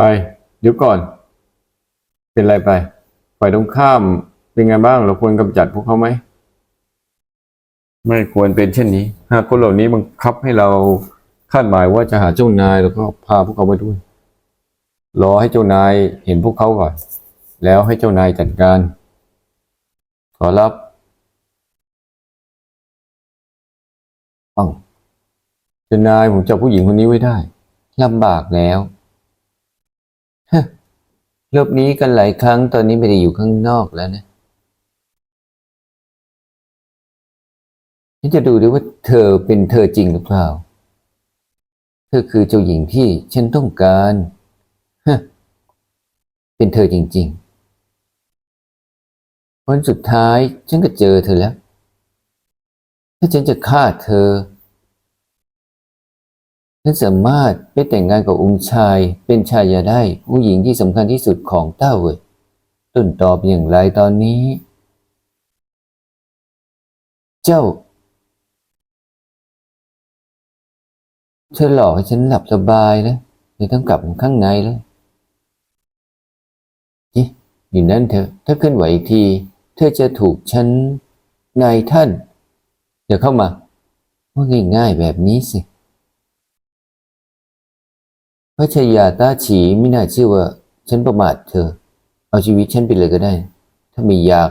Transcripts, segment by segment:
ไปเดี๋ยวก่อน เป็นไรไปฝ่ายตรงข้ามเป็นไงบ้างเราควรกำจัดพวกเขาไหมไม่ควรเป็นเช่นนี้ หากคนเหล่านี้บังคับให้เราคาดหมายว่าจะหาเจ้านายแล้วก็พาพวกเขาไปด้วย รอให้เจ้านายเห็นพวกเขาก่อน แล้วให้เจ้านายจัดการ ขอรับปังเจ้านายผมจับผู้หญิงคนนี้ไว้ได้ลำบากแล้ว รอบนี้กันหลายครั้งตอนนี้ไม่ได้อยู่ข้างนอกแล้วนะฉันจะดูด้วยว่าเธอเป็นเธอจริงหรือเปล่า เธอคือเจ้าหญิงที่ฉันต้องการฮเป็นเธอจริงๆวันสุดท้ายฉันก็เจอเธอแล้ว ถ้าฉันจะฆ่าเธอ ฉันสามารถไปแต่งงานกับองค์ชายเป็นชายาได้ผู้หญิงที่สำคัญที่สุดของเต้าเว่ยต้นตอบอย่างไรตอนนี้ เจ้าเธอหลอกให้ฉันหลับสบายนะเธอต้องกลับข้างในแล้วจิอยู่นั่นเถอะถ้าเคลื่อนไหวอีกที เธอจะถูกฉันนายท่าน เดี๋ยวเข้ามา ว่าง่ายๆแบบนี้สิ พระชายาต้าฉีไม่น่าเชื่อว่า ฉันประมาทเธอ เอาชีวิตฉันไปเลยก็ได้ ถ้าไม่อยาก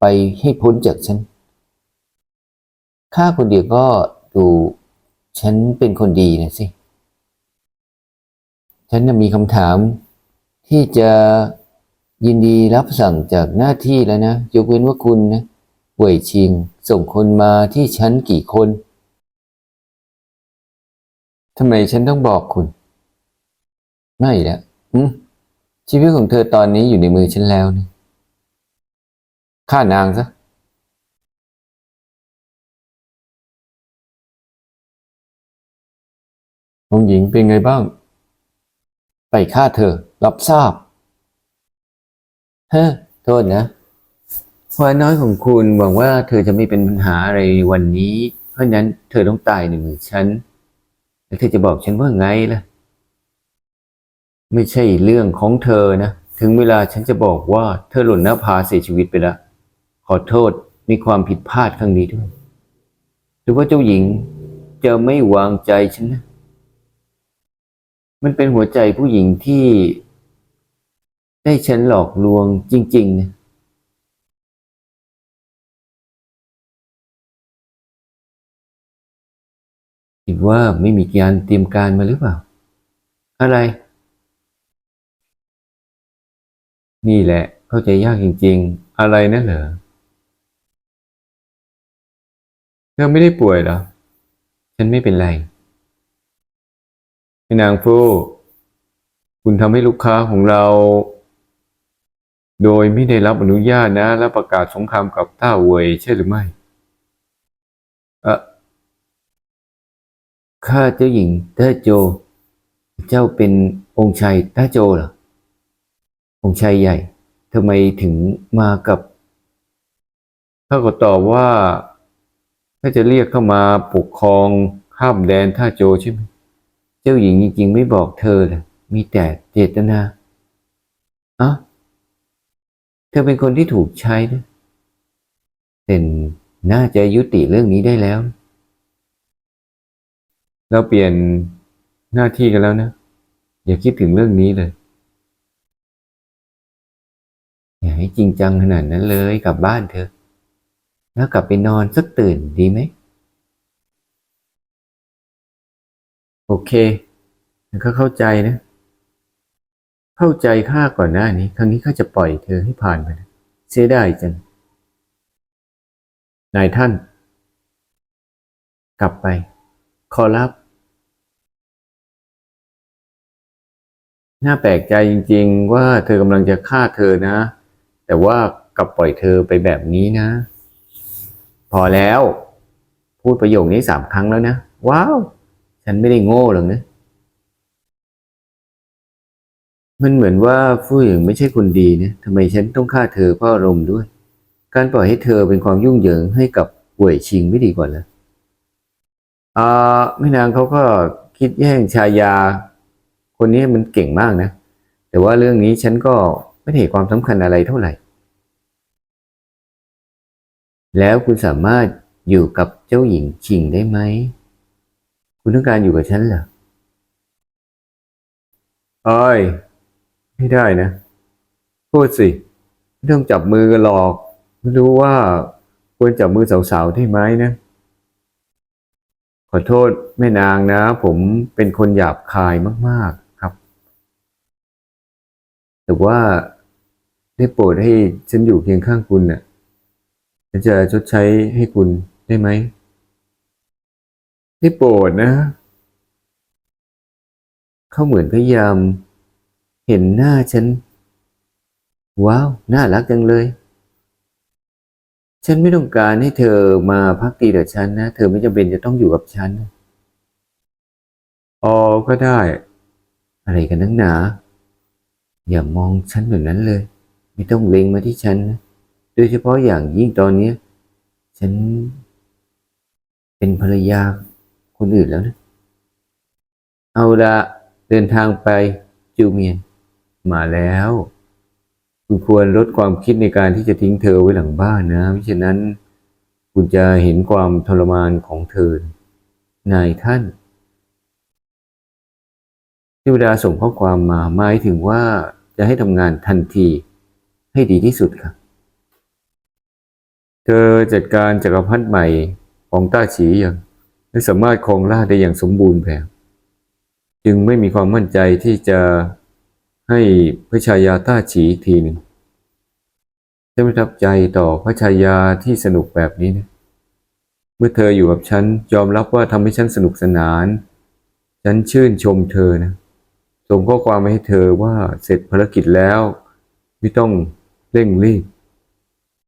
ไปให้พ้นจากฉันข้าคนเดียวก็ดูฉันเป็นคนดีนะสิ ฉันมีคำถามที่จะยินดีรับสั่งจากหน้าที่แล้วนะ ยกเว้นว่าคุณนะเว่ยชิง ส่งคนมาที่ฉันกี่คน ทำไมฉันต้องบอกคุณ ไม่แล้วชีวิตของเธอตอนนี้อยู่ในมือฉันแล้วนะฆ่านางซะองหญิงเป็นไงบ้าง ไปฆ่าเธอ รับทราบเฮ้อโทษนะพอน้อยของคุณหวังว่าเธอจะไม่เป็นปัญหาอะไรวันนี้ เพราะนั้นเธอต้องตายในมือฉัน แล้วเธอจะบอกฉันว่าไงล่ะ ไม่ใช่เรื่องของเธอนะ ถึงเวลาฉันจะบอกว่าเธอหล่นหน้าผาเสียชีวิตไปแล้ว ขอโทษมีความผิดพลาดครั้งนี้ด้วย หรือว่าเจ้าหญิงจะไม่วางใจฉันนะ มันเป็นหัวใจผู้หญิงที่ได้ฉันหลอกลวงจริง ๆ นะคิดว่าไม่มีการเตรียมการมาหรือเปล่า อะไร นี่แหละเข้าใจยากจริง ๆ อะไรนั่นเหรอเธอไม่ได้ป่วยเหรอ ฉันไม่เป็นไรพี่นางฟูคุณทำให้ลูกค้าของเรา โดยไม่ได้รับอนุญาตนะ และประกาศสงครามกับต้าเวยใช่หรือไม่เออข้าเจ้าหญิงเต้าโจ เจ้าเป็นองค์ชายต้าโจเหรอ องชายใหญ่ทำไมถึงมากับข้าก็ตอบว่า ถ้าจะเรียกเข้ามาปกครองข้ามแดนท่าโจใช่ไหมเจ้าหญิงจริงๆไม่บอกเธอเลยมีแต่เจตนาอะเธอเป็นคนที่ถูกใช้นะแต่น่าจะยุติเรื่องนี้ได้แล้ว เราเปลี่ยนหน้าที่กันแล้วนะ อย่าคิดถึงเรื่องนี้เลย อย่าให้จริงจังขนาดนั้นเลยกลับบ้านเถอะ แล้วกลับไปนอนสักตื่นดีไหม โอเคก็เข้าใจนะ เข้าใจข้าก่อนหน้านี้ ครั้งนี้ข้าจะปล่อยเธอให้ผ่านไปนะเสียดายจัง นายท่าน กลับไป ขอรับน่าแปลกใจจริง ๆ ว่าเธอกำลังจะฆ่าเธอนะ แต่ว่ากลับปล่อยเธอไปแบบนี้นะ พอแล้ว พูดประโยคนี้สามครั้งแล้วนะ ว้าว ฉันไม่ได้โง่หรอกนะ มันเหมือนว่าฟู่หยิงไม่ใช่คนดีนะทำไมฉันต้องฆ่าเธอเพราะอารมณ์ด้วย การปล่อยให้เธอเป็นความยุ่งเหยิงให้กับป่วยชิงไม่ดีกว่าเหรออ่าแม่นางเขาก็คิดแย่งชายา คนนี้มันเก่งมากนะ แต่ว่าเรื่องนี้ฉันก็ ไม่ได้ให้ความสำคัญอะไรเท่าไหร่ แล้วคุณสามารถอยู่กับเจ้าหญิงชิงได้ไหม คุณต้องการอยู่กับฉันเหรอเอ้ยไม่ได้นะ พูดสิไม่ต้องจับมือกันหรอก ไม่รู้ว่าควรจับมือสาวๆได้ไหมนะ ขอโทษแม่นางนะ ผมเป็นคนหยาบคายมาก ๆครับ แต่ว่า ได้โปรดให้ฉันอยู่เคียงข้างคุณน่ะ ฉันจะชดใช้ให้คุณได้ไหมได้โปรดนะเขาเหมือนพยายาม เห็นหน้าฉัน ว้าว น่ารักจังเลย ฉันไม่ต้องการให้เธอมาพักดีกับฉันนะ เธอไม่จำเป็นจะต้องอยู่กับฉันอ๋อก็ได้ อะไรกันนักหนา อย่ามองฉันแบบนั้นเลย ไม่ต้องเล็งมาที่ฉันนะ โดยเฉพาะอย่างยิ่งตอนเนี้ยฉัน เป็นภรรยาคนอื่นแล้วนะ เอาละเดินทางไปจูเมียน มาแล้ว คุณควรลดความคิดในการที่จะทิ้งเธอไว้หลังบ้านนะมิฉะนั้น คุณจะเห็นความทรมานของเธอนายท่านเทวดาส่งข้อความมาหมายถึงว่าจะให้ทำงานทันที ให้ดีที่สุดครับ เธอจัดการจักรพรรดิใหม่ของต้าฉีอย่างและสามารถครองราชได้อย่างสมบูรณ์แบบ จึงไม่มีความมั่นใจที่จะให้พระชายาต้าฉีทีหนึ่งฉันประทับใจต่อพระชายาที่สนุกแบบนี้นะเมื่อเธออยู่กับฉันยอมรับว่าทำให้ฉันสนุกสนาน ฉันชื่นชมเธอนะส่งข้อความมาให้เธอว่าเสร็จภารกิจแล้ว ไม่ต้อง เร่งรีบ